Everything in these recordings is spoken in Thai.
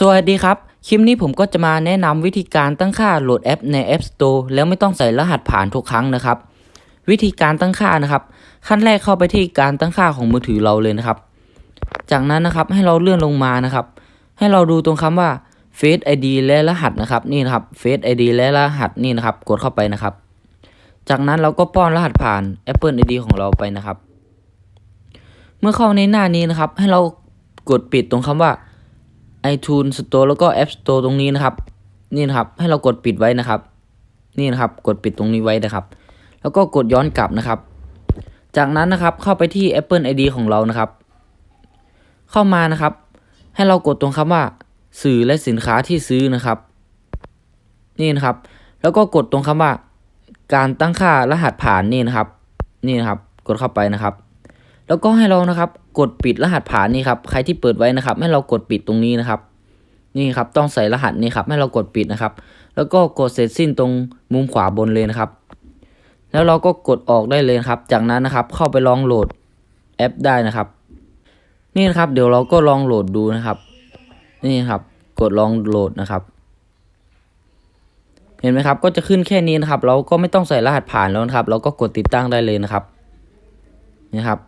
สวัสดีครับ คลิปนี้ผมก็จะมาแนะนำวิธีการตั้งค่าโหลดแอปใน App Store แล้วไม่ต้องใส่รหัสผ่านทุกครั้งนะครับ วิธีการตั้งค่านะครับ ขั้นแรกเข้าไปที่การตั้งค่าของมือถือเราเลยนะครับ จากนั้นนะครับให้เราเลื่อนลงมานะครับ ให้เราดูตรงคำว่า Face ID และรหัสนะครับนี่นะครับ Face ID และรหัสนี่นะครับ กดเข้าไปนะครับ จากนั้นเราก็ป้อนรหัสผ่าน Apple ID ของเราไปนะครับ เมื่อเข้าในหน้านี้นะครับ ให้เรากดปิดตรงคำว่า iTunes Store แล้วก็ App Store ตรงนี้นะครับ นี่นะครับให้เรากดปิดไว้นะครับ นี่นะครับกดปิดตรงนี้ไว้นะครับ แล้วก็กดย้อนกลับนะครับ จากนั้นนะครับเข้าไปที่ Apple ID ของเรานะครับ เข้ามานะครับ ให้เรากดตรงคำว่า สื่อและสินค้าที่ซื้อนะครับ นี่นะครับ แล้วก็กดตรงคำว่า การตั้งค่ารหัสผ่านนี่นะครับ นี่นะครับ กดเข้าไปนะครับ แล้วก็ให้เรานะครับ กดปิดรหัสผ่านนี่ครับใครที่เปิดไว้นะครับ ให้เรากดปิดตรงนี้นะครับ นี่ครับต้องใส่รหัสนี่ครับ ให้เรากดปิดนะครับ แล้วก็กดเสร็จสิ้นตรงมุมขวาบนเลยนะครับ แล้วเราก็กดออกได้เลยครับ จากนั้นนะครับเข้าไปลองโหลดแอปได้นะครับ นี่นะครับ เดี๋ยวเราก็ลองโหลดดูนะครับ นี่ครับ กดลองโหลดนะครับ เห็นไหมครับ ก็จะขึ้นแค่นี้นะครับ เราก็ไม่ต้องใส่รหัสผ่านแล้วนะครับ เราก็กดติดตั้งได้เลยนะครับนี่ครับ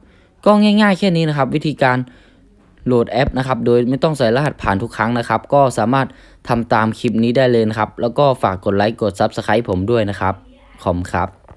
ก็ง่ายๆแค่นี้นะครับ วิธีการโหลดแอปนะครับโดยไม่ต้องใส่รหัสผ่านทุกครั้งนะครับ ก็สามารถทำตามคลิปนี้ได้เลยนะครับ แล้วก็ฝากกดไลค์กด Subscribe ผมด้วยนะครับขอบคุณครับ